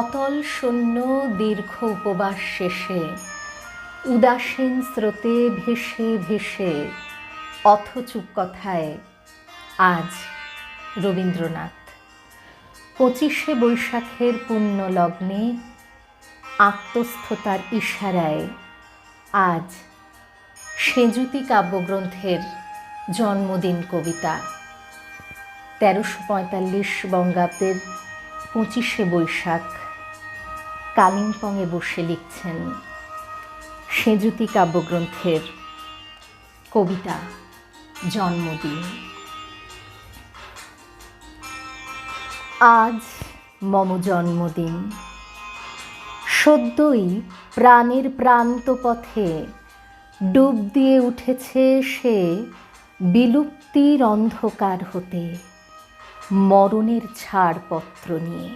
অতল শূন্য দীর্ঘ উপবাস শেষে, উদাসীন স্রোতে ভেসে ভেসে অথচুপ কথায় আজ রবীন্দ্রনাথ। পঁচিশে বৈশাখের পুণ্য লগ্নে, আত্মস্থতার ইশারায় আজ সেজুতি কাব্যগ্রন্থের জন্মদিন কবিতা। তেরোশো পঁয়তাল্লিশ বঙ্গাব্দের পঁচিশে বৈশাখ কালিম্পংয়ে বসে লিখছেন সেজুতি কাব্যগ্রন্থের কবিতা জন্মদিন। আজ মম জন্মদিন। সদ্যই প্রাণের প্রান্ত পথে ডুব দিয়ে উঠেছে সে বিলুপ্তির অন্ধকার হতে, মরণের ছাড়পত্র নিয়ে।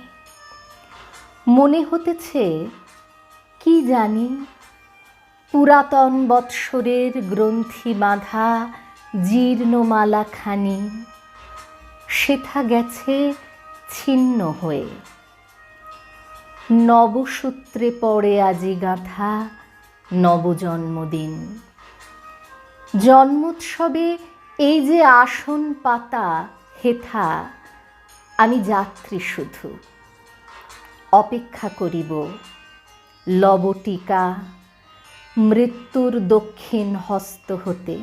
মনে হতেছে, কি জানি, পুরাতন বৎসরের গ্রন্থি বাঁধা জীর্ণমালাখানি, সেথা গেছে ছিন্ন হয়ে। নবসূত্রে পড়ে আজি গাঁথা নবজন্মদিন। জন্মোৎসবে এই যে আসন পাতা, হেথা, আমি যাত্রী শুধু। অপেক্ষা করিব। লবটিকা মৃত্যুর দক্ষিণ হস্ত হতে।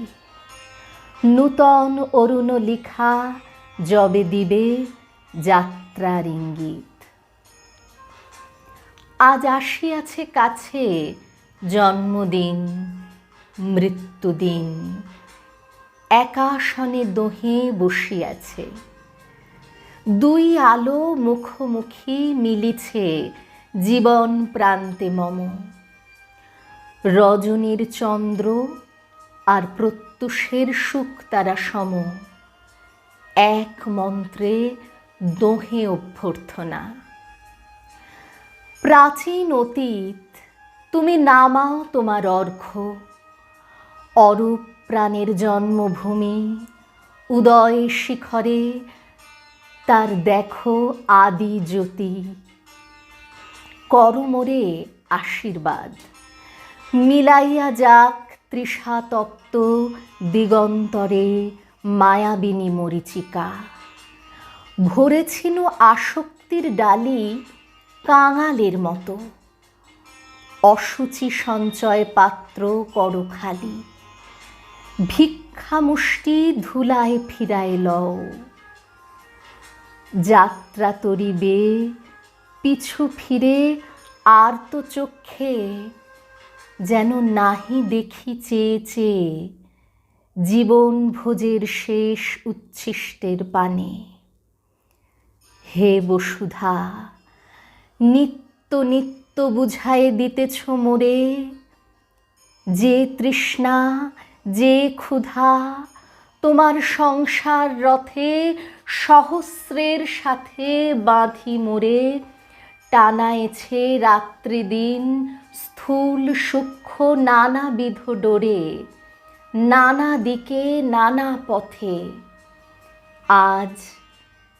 নূতন অরুণ লিখা জবে দিবে যাত্রার ইঙ্গিত। আজ আসিয়াছে কাছে জন্মদিন, মৃত্যুদিন। একাসনে দোহে বসিয়াছে। দুই আলো মুখোমুখি মিলিছে জীবন প্রান্তে মম। রজনীর চন্দ্র আর প্রত্যুষের সুখ তারা সম। এক মন্ত্রে দোহে অভ্যর্থনা। প্রাচীন অতীত, তুমি নামাও তোমার অর্ঘ। অরূপ প্রাণের জন্মভূমি, উদয় শিখরে তার দেখো আদি জ্যোতি। করমরে আশীর্বাদ। মিলাইয়া যাক তৃষাতপ্ত দিগন্তরে মায়াবিনী মরিচিকা। ভরেছিল আসক্তির ডালি কাঙালের মতো। অসুচি সঞ্চয় পাত্র করো খালি। ভিক্ষা মুষ্টি ধুলায় ফিরায় লও। যাত্রা তরিবে, পিছু ফিরে আর তো চক্ষে যেন নাহি দেখি চেয়ে চেয়ে জীবন ভোজের শেষ উচ্ছিষ্টের পানে। হে বসুধা, নিত্য নিত্য বুঝায়ে দিতেছ মোরে, যে তৃষ্ণা, যে ক্ষুধা, তোমার সংসার রথে সহস্রের সাথে বাঁধি মোরে টানায়েছে রাত্রি দিন স্থূল, সূক্ষ্ম, নানাবিধ ডোরে, নানা দিকে, নানা পথে। আজ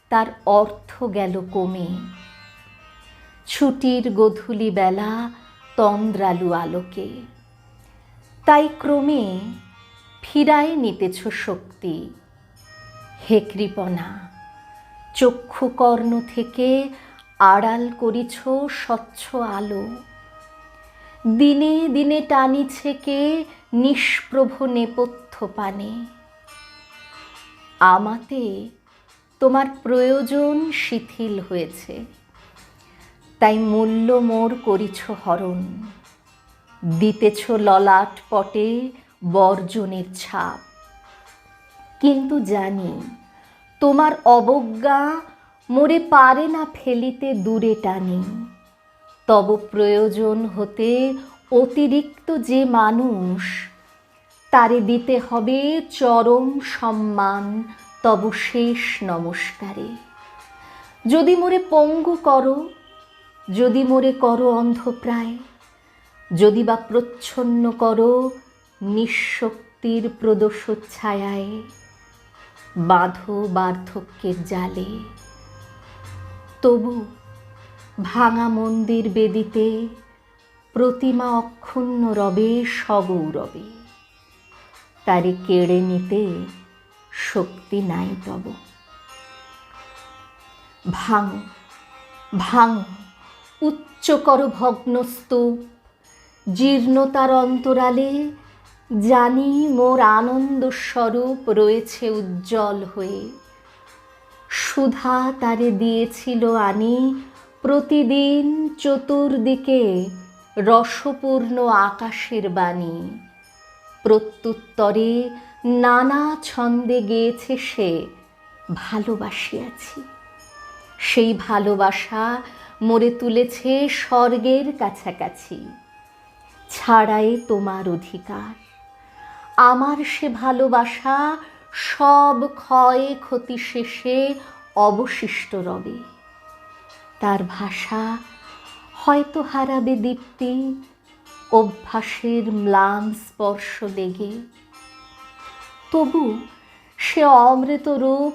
তার অর্থ গেল কমে। ছুটির গধূলি বেলা তন্দ্রালু আলোকে। তাই ক্রমে ফিরায় নিতেছ শক্তি। হে কৃপনা চক্ষুকর্ণ থেকে আড়াল করিছ স্বচ্ছ আলো। দিনে দিনে টানিছে কে নিষ্প্রভ নেপথ্য পানে। আমাতে তোমার প্রয়োজন শিথিল হয়েছে, তাই মূল্য মোর করিছ হরণ। দিতেছ ললাট পটে বর্জনের ছাপ। কিন্তু জানি তোমার অবজ্ঞা মোরে পারে না ফেলিতে দূরে টানি। তব প্রয়োজন হতে অতিরিক্ত যে মানুষ, তারে দিতে হবে চরম সম্মান, তব শেষ নমস্কারে। যদি মোরে পঙ্গু করো, যদি মোরে করো অন্ধপ্রায়, যদি বা প্রচ্ছন্ন করো নিঃশক্তির প্রদোষ ছায়ায় বাঁধো বার্ধক্যের জালে। তবু ভাঙা মন্দির বেদিতে প্রতিমা অক্ষুণ্ণ রবে সগৌরবে তারে কেড়ে নিতে শক্তি নাই তব। ভাঙ ভাঙ, উচ্চকর ভগ্নস্তূপ, জীর্ণতার অন্তরালে জানি মোর আনন্দ স্বরূপ রয়েছে উজ্জ্বল হয়ে। সুধা তারে দিয়েছিল আনি প্রতিদিন চতুর্দিকে রসপূর্ণ আকাশের বাণী। প্রত্যুত্তরে নানা ছন্দে গেয়েছে সে, ভালোবাসিয়াছি। সেই ভালোবাসা মরে তুলেছে স্বর্গের কাছাকাছি। ছাড়াই তোমার অধিকার। আমার সে ভালোবাসা, সব ক্ষয় ক্ষতি শেষে অবশিষ্ট রবে। তার ভাষা হয়তো হারাবে দীপ্তি, অভ্যাসের ম্লান স্পর্শ লেগে। তবু সে অমৃত রূপ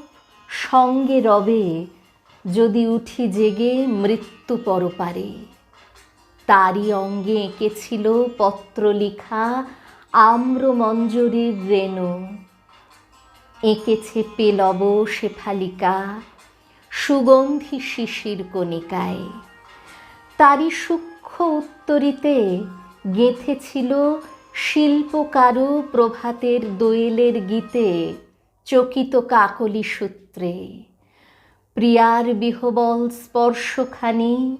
সঙ্গে রবে, যদি উঠি জেগে মৃত্যু পরপারে। তারই অঙ্গে এঁকেছিল পত্র লিখা আম্র মঞ্জরির রেণু। এঁকেছে পেলব শেফালিকা, সুগন্ধি শিশির কণিকায়। তারই সূক্ষ্ম উত্তরিতে গেঁথেছিল শিল্পকারু প্রভাতের দোয়েলের গীতে চকিত কাকলি সূত্রে। প্রিয়ার বিহবল স্পর্শখানি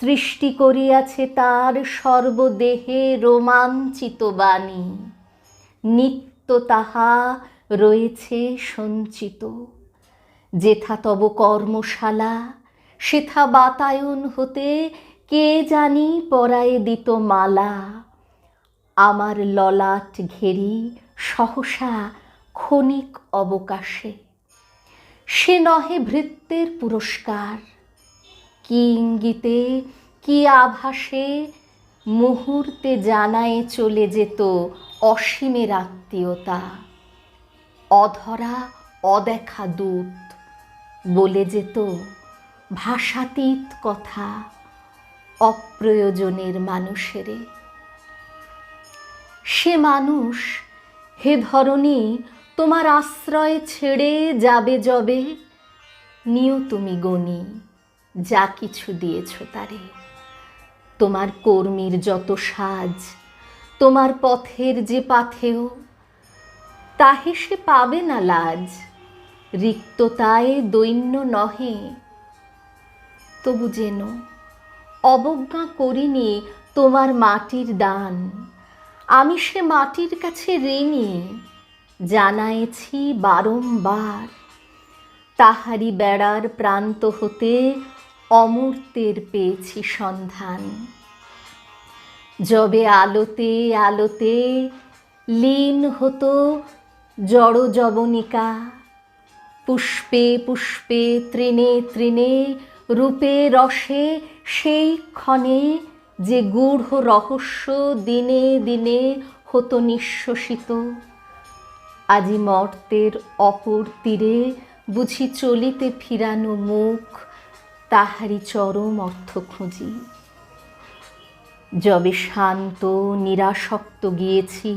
সৃষ্টি করিয়াছে তার সর্বদেহে রোমাঞ্চিত বাণী। নিত্য তাহা রয়েছে সঞ্চিত। যেথা তব কর্মশালা, সেথা বাতায়ন হতে কে জানি পরায়ে দিত মালা। আমার ললাট ঘেরি সহসা ক্ষণিক অবকাশে। সে নহে ভৃত্যের পুরস্কার। কি ইঙ্গিতে কি আভাসে মুহূর্তে জানায় চলে যেত অসীমের আত্মীয়তা। অধরা, অদেখা দূত বলে যেত ভাষাতীত কথা অপ্রয়োজনের মানুষেরে। সে মানুষ, হে ধরণী, তোমার আশ্রয় ছেড়ে যাবে যবে, নিও তুমি গণি। যা কিছু দিয়েছ তারে। তোমার কর্মীর যত সাজ, তোমার পথের যে পাথেও তাহে সে পাবে না লাজ। রিক্ততায় দৈন্য নহে। তবু যেন অবজ্ঞা করিনি তোমার মাটির দান। আমি সে মাটির কাছে ঋণী জানাইছি বারংবার। তাহারি বেড়ার প্রান্ত হতে অমূর্তের পেয়েছি সন্ধান। যবে আলোতে আলোতে লীন হতো জড় যবনিকা, পুষ্পে পুষ্পে তৃণে তৃণে রূপে রসে সেই ক্ষণে যে গূঢ় রহস্য দিনে দিনে হতো নিঃশ্বসিত। আজি মর্তের অপর তীরে বুঝি চলিতে ফিরানো মুখ তাহারি চরম অর্থ খুঁজি। যবে শান্ত, নিরাসক্ত গিয়েছি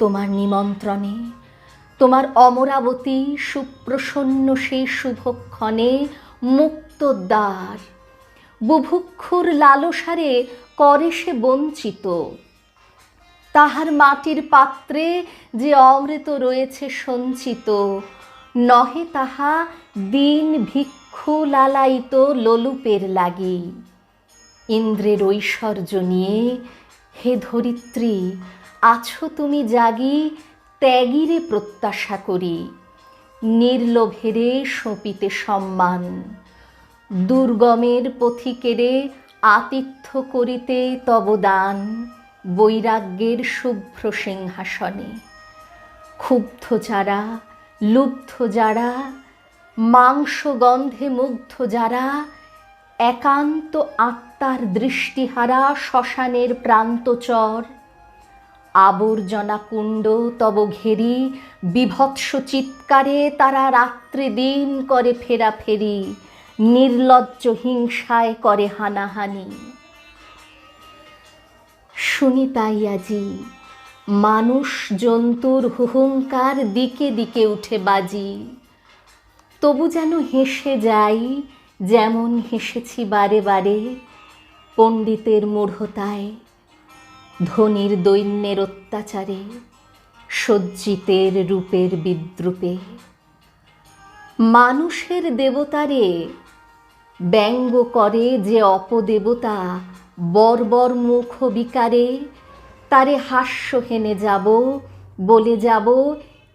তোমার নিমন্ত্রণে, তোমার অমরাবতী সুপ্রসন্ন সেই শুভক্ষণে মুক্ত দ্বার, বুভুক্ষুর লালসারে করে সে বঞ্চিত। তাহার মাটির পাত্রে যে অমৃত রয়েছে সঞ্চিত, নহে তাহা দিন ভিক্ষু লালায়িত লোলুপের লাগি। ইন্দ্রের ঐশ্বর্য নিয়ে, হে ধরিত্রী, আছো তুমি জাগি, ত্যাগিরে প্রত্যাশা করি। নির্লোভেরে সঁপিতে সম্মান। দুর্গমের পথিকেরে আতিথ্য করিতে তবদান বৈরাগ্যের শুভ্র সিংহাসনে। ক্ষুব্ধ যারা, লুব্ধ যারা মাংস গন্ধে মুগ্ধ যারা, একান্ত আত্মার দৃষ্টিহারা শ্মশানের প্রান্তচর। আবর্জনা কুণ্ড তব ঘেরি, বিভৎস চিৎকারে তারা রাত্রি দিন করে ফেরা ফেরি নির্লজ্জ হিংসায় করে হানাহানি। শুনি তাই আজি, মানুষ জন্তুর হুহুঙ্কার দিকে দিকে উঠে বাজি। তবু যেন হেসে যাই, যেমন হেসেছি বারে বারে পণ্ডিতের মূঢ়তায়, ধনির দৈন্যের অত্যাচারে, সজ্জিতের রূপের বিদ্রুপে। মানুষের দেবতারে ব্যঙ্গ করে যে অপদেবতা বর্বর মুখ বিকারে তারে হাস্য হেনে যাব, বলে যাব,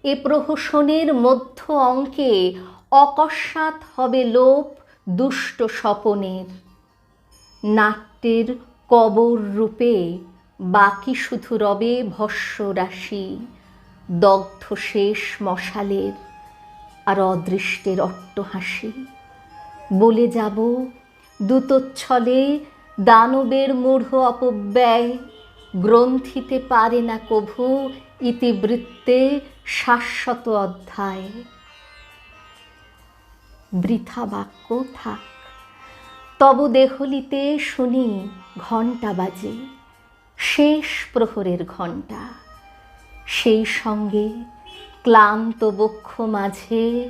এ প্রহসনের মধ্য অঙ্কে অকস্মাৎ হবে লোপ দুষ্ট স্বপনের। নাট্যের কবর রূপে বাকি শুধু রবে ভস্য রাশি, দগ্ধ শেষ মশালের আর অদৃষ্টের অট্টহাসি। বলে যাব দূতচ্ছলে দানবের মূঢ় অপব্যয়, গ্রন্থিতে পারে না কভু ইতিবৃত্তে শাশ্বত অধ্যায়। বৃথা বাক্য থাক। তব দেহলিতে শুনি ঘণ্টা বাজে, শেষ প্রহরের ঘণ্টা। সেই সঙ্গে ক্লান্ত বক্ষ মাঝে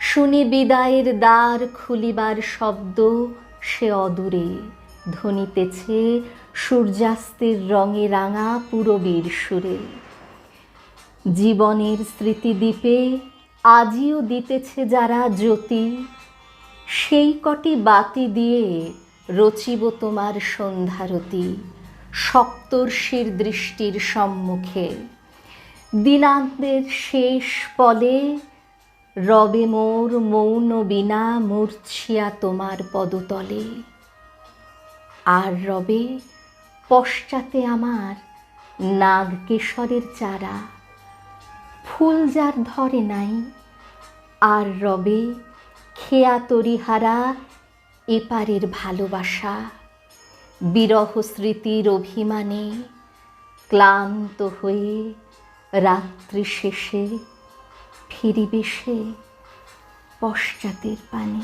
শুনি বিদায়ের দ্বার খুলিবার শব্দ সে অদূরে। ধ্বনিতেছে সূর্যাস্তের রঙে রাঙা পুরবীর সুরে। জীবনের স্মৃতিদ্বীপে আজিও দিতেছে যারা জ্যোতি। সেই কটি বাতি দিয়ে রচিব তোমার সন্ধ্যারতি, সপ্তর্ষির দৃষ্টির সম্মুখে। দিনান্তের শেষ পলে রবে মোর মৌন বিনা মূর্ছিয়া তোমার পদতলে। আর রবে পশ্চাতে আমার নাগকেশরের চারা। ফুল যার ধরে নাই, আর রবে খেয়া তরিহারা এপারের ভালোবাসা। বিরহ স্মৃতির অভিমানে ক্লান্ত হয়ে রাত্রি শেষে ফিরিবে সে পশ্চাতের পানে।